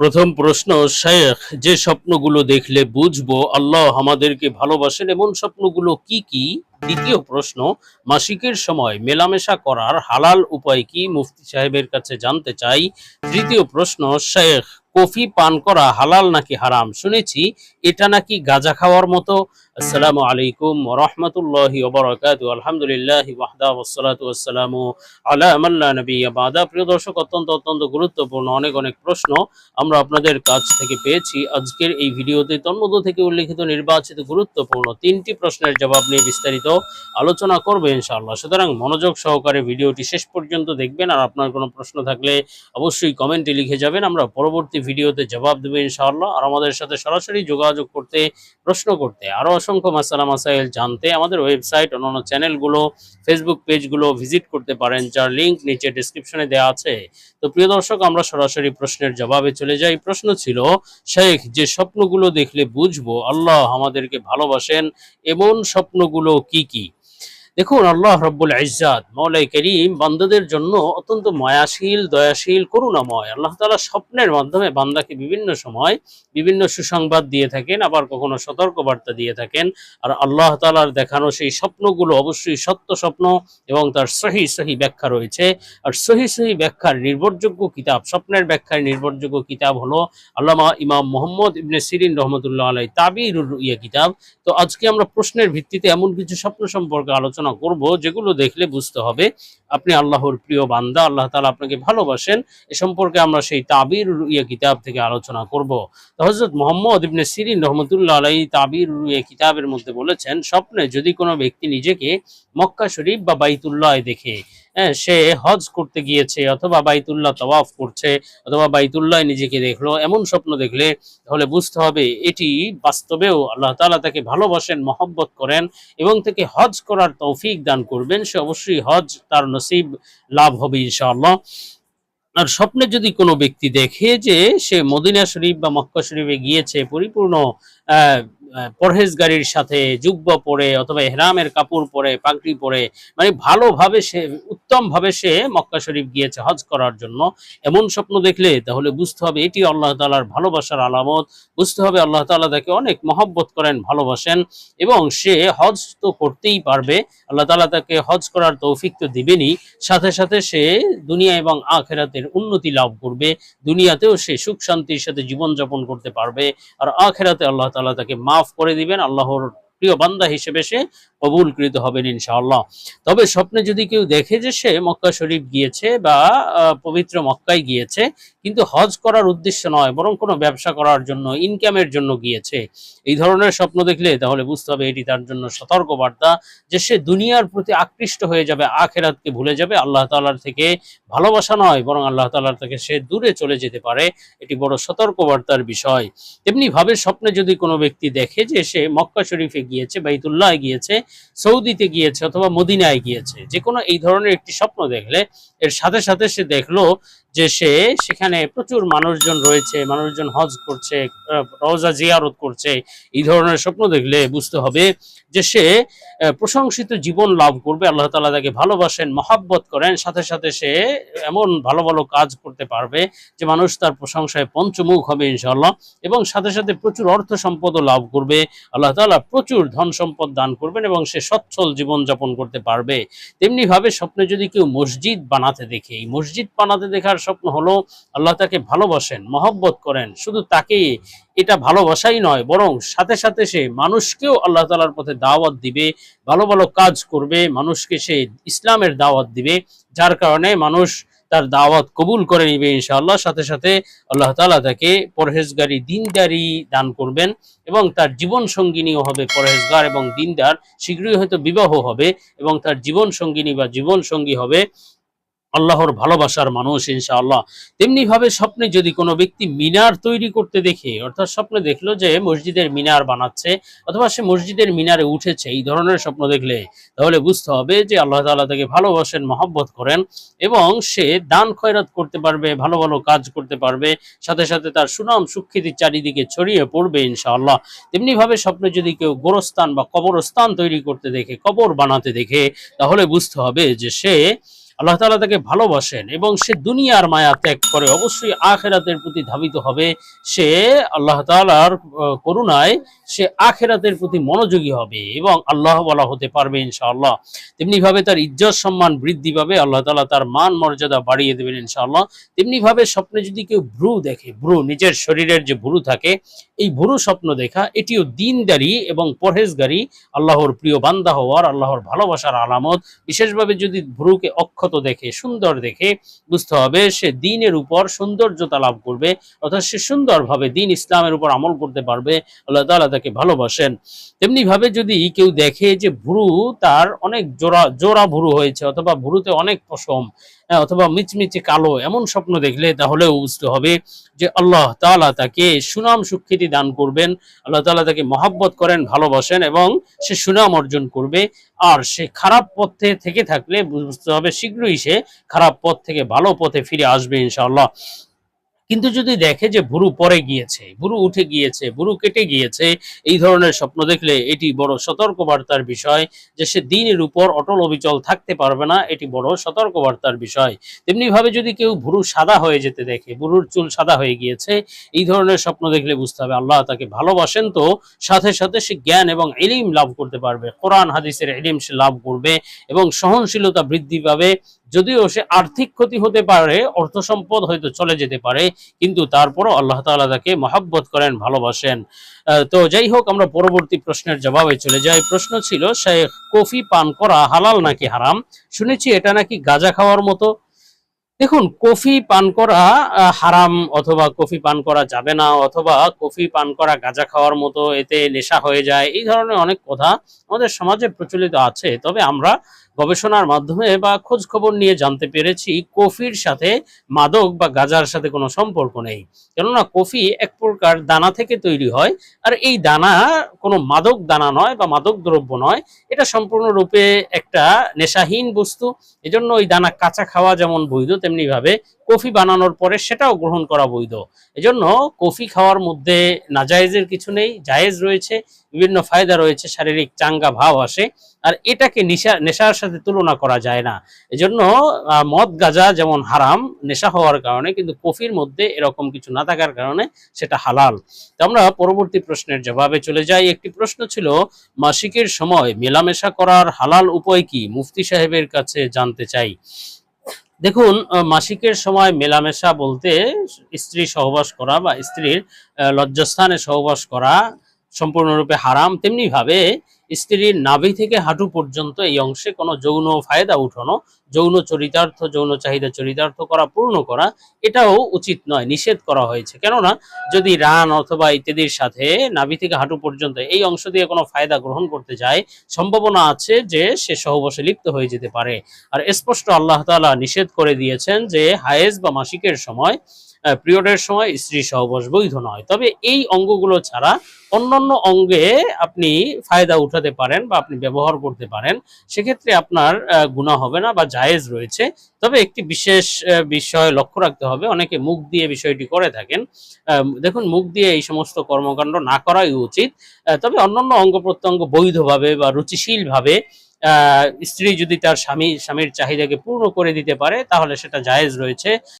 প্রথম প্রশ্ন শেখ যে স্বপ্নগুলো দেখলে বুঝব আল্লাহ আমাদেরকে ভালোবাসেন এমন স্বপ্নগুলো কি কি? দ্বিতীয় প্রশ্ন, মাসিকের সময় মেলামেশা করার হালাল উপায় কি? মুফতি সাহেবের কাছে জানতে চাই। তৃতীয় প্রশ্ন শেখ কফি পান করা হালাল নাকি হারাম? শুনেছি, এটা নাকি গাঁজা খাওয়ার মতো। আসসালামু আলাইকুম রহমতুল্লাহি আলহামদুলিল্লাহ ওয়াহদা ওয়াসসালাতু ওয়াসসালামু আলা মাল্লা নবিয়্যা বাদা। প্রিয় দর্শক, অত্যন্ত অত্যন্ত গুরুত্বপূর্ণ অনেক অনেক প্রশ্ন আমরা আপনাদের কাছ থেকে পেয়েছি। আজকের এই ভিডিওতে তন্মধ্য থেকে উল্লেখিত নির্বাচিত গুরুত্বপূর্ণ তিনটি প্রশ্নের জবাব নিয়ে বিস্তারিত আলোচনা করবে ইনশাআল্লাহ। সুতরাং মনোযোগ সহকারে ভিডিওটি শেষ পর্যন্ত দেখবেন। আর আপনার কোনো প্রশ্ন থাকলে অবশ্যই কমেন্টে লিখে যাবেন। আমরা পরবর্তী ভিডিওতে জবাব দেবো ইনশাআল্লাহ। আর আমাদের সাথে সরাসরি যোগাযোগ করতে, প্রশ্ন করতে আরও অসংখ্য মাসালা মাসাইল জানতে আমাদের ওয়েবসাইট অন্যান্য চ্যানেলগুলো, ফেসবুক পেজগুলো ভিজিট করতে পারেন, যার লিঙ্ক নিচে ডিসক্রিপশনে দেওয়া আছে। তো প্রিয় দর্শক, আমরা সরাসরি প্রশ্নের জবাবে চলে যাই। প্রশ্ন ছিল, শেখ, যে স্বপ্নগুলো দেখলে বুঝব, আল্লাহ আমাদেরকে ভালোবাসেন, এমন স্বপ্নগুলো কি কি? দেখুন, আল্লাহ রব্বুল ইজ্জাত মৌলাই করিম, বান্দাদের জন্য অত্যন্ত মায়াশীল, দয়াশীল, করুণাময়। আল্লাহ তালা স্বপ্নের মাধ্যমে বান্দাকে বিভিন্ন সময় বিভিন্ন সুসংবাদ দিয়ে থাকেন, আবার কখনো সতর্ক বার্তা দিয়ে থাকেন। আর আল্লাহ তালার দেখানো সেই স্বপ্নগুলো অবশ্যই সত্য স্বপ্ন এবং তার সহি সহি ব্যাখ্যা রয়েছে। আর সহি সহি ব্যাখ্যার নির্ভরযোগ্য কিতাব, স্বপ্নের ব্যাখ্যার নির্ভরযোগ্য কিতাব হলো আল্লামা ইমাম মোহাম্মদ ইবনে সিরিন রহমতুল্লাহ আলাই তাবির ইয়ে কিতাব। তো আজকে আমরা প্রশ্নের ভিত্তিতে এমন কিছু স্বপ্ন সম্পর্কে আলোচনা করব, যেগুলো দেখলে বুঝতে হবে। আপনি আল্লাহর প্রিয় বান্দা, আল্লাহ তালা আপনাকে ভালোবাসেন। এ সম্পর্কে আমরা সেই তাবির ইয়ে কিতাব থেকে আলোচনা করব। হজরত মোহাম্মদ ইবনে সিরিন রহমতুল্লাহ আলাই তাবির ইয়ে কিতাবের মধ্যে বলেছেন, স্বপ্নে যদি কোনো ব্যক্তি নিজেকে মক্কা শরীফ বা বাইতুল্লাহ দেখে সে হজ করতে গিয়েছে অথবা বাইতুল্লাহ তওয়াফ করছে অথবা বাইতুল্লাহ নিজেকে দেখল এমন স্বপ্ন দেখলে তাহলে বুঝতে হবে এটি বাস্তবেও আল্লাহ তাআলা তাকে ভালোবাসেন মহব্বত করেন এবং তাকে হজ করার তৌফিক দান করবেন। সে অবশ্যই হজ তার নসিব লাভ হবে ইনশাআল্লাহ। আর স্বপ্নে যদি কোনো ব্যক্তি দেখে যে সে মদিনা শরীফ বা মক্কা শরীফে গিয়েছে পরিপূর্ণ আহ, পরহেজগারির সাথে জুব্ব পরে অথবা এহরামের কাপড় পরে, পাগড়ি পরে মানে ভালোভাবে সে উত্তম ভাবে সে মক্কা শরীফ গিয়েছে হজ করার জন্য। এমন স্বপ্ন দেখলে তাহলে বুঝতে হবে এটি আল্লাহ তাআলার ভালোবাসার আলামত। বুঝতে হবে আল্লাহ তাআলা তাকে অনেক মহব্বত করেন, ভালোবাসেন এবং সে হজ তো করতেই পারবে। আল্লাহ তাআলা তাকে হজ করার তৌফিক তো দিবেনই। সাথে সাথে সে দুনিয়া এবং আখেরাতের উন্নতি লাভ করবে। দুনিয়াতেও সে সুখ শান্তির সাথে জীবনযাপন করতে পারবে। আর আখেরাতে আল্লাহ তালা তাকে মাফ করে দিবেন আল্লাহর প্রিয় বান্দা হিসেবে সে কবুলকৃত হবেন ইনশাআল্লাহ। তবে স্বপ্নে যদি কেউ দেখে যে সে মক্কা শরীফ গিয়েছে বা পবিত্র মক্কায় গিয়েছে, কিন্তু হজ করার উদ্দেশ্য নয়, বরং কোনো ব্যবসা করার জন্য, ইনকামের জন্য গিয়েছে, এই ধরনের স্বপ্ন দেখলে তাহলে বুঝতে হবে এটি তার জন্য সতর্ক বার্তা যে সে দুনিয়ার প্রতি আকৃষ্ট হয়ে যাবে, আখেরাতকে ভুলে যাবে, আল্লাহ তাআলার থেকে ভালোবাসা নয়, বরং আল্লাহ তাআলার থেকে সে দূরে চলে যেতে পারে, এটি বড় সতর্ক বার্তার বিষয়। তেমনি ভাবে স্বপ্নে যদি কোনো ব্যক্তি দেখে যে সে মক্কা শরীফে গিয়েছে, বাইতুল্লাহ গিয়েছে, সৌদিতে গিয়েছে অথবা মদিনায় গিয়েছে। যে কোনো এই ধরনের একটি স্বপ্ন দেখলে, এর সাথে সাথে সে দেখল যে সে সেখানে প্রচুর মানুষজন রয়েছে, মানুষজন হজ করছে রওজা জিয়ারত করছে, এই ধরনের স্বপ্ন দেখলে বুঝতে হবে যে সে প্রশংসিত জীবন লাভ করবে, আল্লাহ তাআলা তাকে ভালোবাসেন, মহাব্বত করেন, সাথে সাথে সে এমন ভালো ভালো কাজ করতে পারবে যে মানুষ তার প্রশংসায় পঞ্চমুখ হবে ইনশাআল্লাহ এবং সাথে সাথে প্রচুর অর্থ সম্পদও লাভ করবে, আল্লাহ তাআলা প্রচুর ধন সম্পদ দান করবেন এবং সে সচ্ছল জীবন যাপন করতে পারবে। তেমনি ভাবে স্বপ্নে যদি কেউ মসজিদ বানাতে দেখে, এই মসজিদ বানাতে দেখার স্বপ্ন হলো আল্লাহ তাকে ভালোবাসেন, মহব্বত করেন। শুধু তাকেই এটা ভালোবাসাই নয়, বরং সাথে সাথে সে মানুষকেও আল্লাহ তালার পথে দাওয়াত দিবে, ভালো ভালো কাজ করবে, মানুষকে সে ইসলামের দাওয়াত দিবে, যার কারণে মানুষ তার দাওয়াত কবুল করে নিবে ইনশাআল্লাহ। সাথে সাথে আল্লাহ তালা তাকে পরহেজগারি দিনদারি দান করবেন এবং তার জীবন সঙ্গিনীও হবে পরহেজগার এবং দিনদার, শীঘ্রই হয়তো বিবাহ হবে এবং তার জীবন সঙ্গিনী বা জীবন সঙ্গী হবে। আল্লাহর ভালোবাসার মানুষ, ইনশাআল্লাহ। তেমনি ভাবে স্বপ্নে যদি কোনো ব্যক্তি মিনার তৈরি করতে দেখে, অর্থাৎ স্বপ্নে দেখল যে মসজিদের মিনার বানাচ্ছে অথবা সে মসজিদের মিনারে উঠেছে, এই ধরনের স্বপ্ন দেখলে, তাহলে বুঝতে হবে যে আল্লাহ তাআলা তাকে ভালোবাসেন, মহব্বত করেন এবং সে দান খয়রাত করতে পারবে, ভালো ভালো কাজ করতে পারবে, সাথে সাথে তার সুনাম সুখ্যাতি চারিদিকে ছড়িয়ে পড়বে, ইনশাআল্লাহ। তেমনি ভাবে স্বপ্নে যদি কেউ গোরস্থান বা কবরস্থান তৈরি করতে দেখে, কবর বানাতে দেখে, তাহলে বুঝতে হবে যে সে আল্লাহ তাআলা তাকে ভালোবাসেন এবং সে দুনিয়ার মায়া ত্যাগ করে অবশ্যই আখেরাতের প্রতি ধাবিত হবে। সে আল্লাহ তাআলার আহ, করুণায় সে আখেরাতের প্রতি মনোযোগী হবে এবং আল্লাহ বলা হতে পারবে ইনশাআল্লাহ। তেমনি ভাবে তার ইজ্জত সম্মান বৃদ্ধি পাবে আল্লাহ তালা তার মান মর্যাদা বাড়িয়ে দেবেন ইনশাআল্লাহ। তেমনি ভাবে স্বপ্নে যদি কেউ ভ্রু দেখে ভ্রু নিজের শরীরের যে ভ্রু থাকে এই ভ্রু স্বপ্ন দেখা এটিও দিনদারি এবং পরহেজগারি আল্লাহর প্রিয় বান্দা হওয়ার আল্লাহর ভালোবাসার আলামত। বিশেষভাবে যদি ভ্রুকে অক্ষত দেখে, সুন্দর দেখে বুঝতে হবে সে দিনের উপর সৌন্দর্যতা লাভ করবে, অর্থাৎ সে সুন্দরভাবে দিন ইসলামের উপর আমল করতে পারবে, আল্লাহ তালা তাকে ভালোবাসেন। তেমনি ভাবে যদি কেউ দেখে যে ভুরু তার অনেক জোড়া জোড়া ভুরু হয়েছে অথবা ভুরুতে অনেক পশম অথবা মিচমিচে কালো এমন স্বপ্ন দেখলে তাহলেও বুঝতে হবে যে আল্লাহ তালা তাকে সুনাম সুখ্যাতি দান করবেন, আল্লাহ তালা তাকে মহাব্বত করেন, ভালোবাসেন এবং সে সুনাম অর্জন করবে। আর সে খারাপ পথে থেকে থাকলে বুঝতে হবে শীঘ্রই সে খারাপ পথ থেকে ভালো পথে ফিরে আসবে ইনশাআল্লাহ। কিন্তু যদি দেখে যে ভুরু পরে গিয়েছে ভুরু উঠে গিয়েছে ভুরু কেটে গিয়েছে, এই ধরনের স্বপ্ন দেখলে এটি বড় সতর্কবার্তার বিষয় যে সে দিনের উপর অটল অবিচল থাকতে পারবে না, এটি বড় সতর্কবার্তার বিষয়। তেমনি ভাবে যদি কেউ ভুরু সাদা হয়ে যেতে দেখে ভুরুর চুল সাদা হয়ে গিয়েছে, এই ধরনের স্বপ্ন দেখলে বুঝতে হবে আল্লাহ তাকে ভালোবাসেন তো, সাথে সাথে সে জ্ঞান এবং এলিম লাভ করতে পারবে, কোরআন, হাদিসের এলিম সে লাভ করবে এবং সহনশীলতা বৃদ্ধি পাবে। যদিও সে আর্থিক ক্ষতি হতে পারে, অর্থ সম্পদ হয়তো চলে যেতে পারে, কিন্তু তারপরও আল্লাহ তাআলা তাকে মহাব্বত করেন, ভালোবাসেন। তো যাই হোক, আমরা পরবর্তী প্রশ্নের জবাবে চলে যাই। প্রশ্ন ছিল, শেখ কফি পান করা হালাল নাকি হারাম? শুনেছি এটা নাকি গাঁজা খাওয়ার মতো। দেখুন, কফি পান করা হারাম, অথবা কফি পান করা যাবে না, অথবা কফি পান করা গাঁজা খাওয়ার মতো এতে নেশা হয়ে যায়, এই ধরনের অনেক কথা আমাদের সমাজে প্রচলিত আছে। তবে আমরা গবেষণার মাধ্যমে বা খোঁজ খবর নিয়ে জানতে পেরেছি কফির সাথে মাদক বা গাজার সাথে কোনো সম্পর্ক নেই। কেননা কফি এক প্রকার দানা থেকে তৈরি হয় আর এই দানা কোনো মাদক দানা নয় বা মাদক দ্রব্য নয়। এটা সম্পূর্ণরূপে একটা নেশাহীন বস্তু। এজন্য ওই দানা কাঁচা খাওয়া যেমন বৈধ তেমনি ভাবে কফি বানানোর পরে সেটাও গ্রহণ করা বৈধ। এজন্য কফি খাওয়ার মধ্যে নাজায়েজের কিছু নেই, জায়েজ রয়েছে, বিভিন্ন ফায়দা রয়েছে, শারীরিক চাঙ্গা ভাব আসে, আর এটাকে নেশা নেশার সাথে তুলনা করা যায় না। এজন্য মদ, গাজা যেমন হারাম, নেশা হওয়ার কারণে, কিন্তু কফির মধ্যে এরকম কিছু না থাকার কারণে সেটা হালাল। তো আমরা পরবর্তী প্রশ্নের জবাবে চলে যাই। একটি প্রশ্ন ছিল, মাসিকের সময় মেলামেশা করার হালাল উপায় কি? মুফতি সাহেবের কাছে জানতে চাই। দেখুন মাসিকের সময় মেলামেশা বলতে স্ত্রী সহবাস করা বা স্ত্রীর লজ্জাস্থানে সহবাস করা সম্পূর্ণরূপে হারাম তেমনি ভাবে স্ত্রীর নাভি থেকে হাঁটু পর্যন্ত এই অংশে কোনো যৌন ফায়দা উঠানো, যৌন চরিতার্থ, যৌন চাহিদা চরিতার্থ করা, পূর্ণ করা, এটাও উচিত নয়, নিষেধ করা হয়েছে। কেননা যদি রান অথবা ইত্যাদির সাথে নাভি থেকে হাঁটু পর্যন্ত এই অংশ দিয়ে কোনো ফায়দা গ্রহণ করতে যায়, সম্ভাবনা আছে যে সে সহবশে লিপ্ত হয়ে যেতে পারে। আর স্পষ্ট আল্লাহ তাআলা নিষেধ করে দিয়েছেন যে হায়েজ বা মাসিকের সময় পিরিয়ডের সময় স্ত্রী সহবাস বৈধ নয়। তবে এই অঙ্গগুলো ছাড়া অন্যান্য অঙ্গে আপনি ফায়দা উঠাতে পারেন বা আপনি ব্যবহার করতে পারেন, সেক্ষেত্রে আপনার গুনাহ হবে না বা জায়েজ রয়েছে। তবে একটি বিশেষ বিষয় লক্ষ্য রাখতে হবে, অনেকে মুখ দিয়ে বিষয়টি করে থাকেন। দেখুন, মুখ দিয়ে এই সমস্ত কর্মকাণ্ড না করাই উচিত। তবে অন্যান্য অঙ্গ প্রত্যঙ্গ বৈধভাবে বা রুচিশীলভাবে স্ত্রী যদি তার স্বামী, স্বামীর চাহিদাকে পূর্ণ করে দিতে পারে, তাহলে সেটা জায়েজ রয়েছে।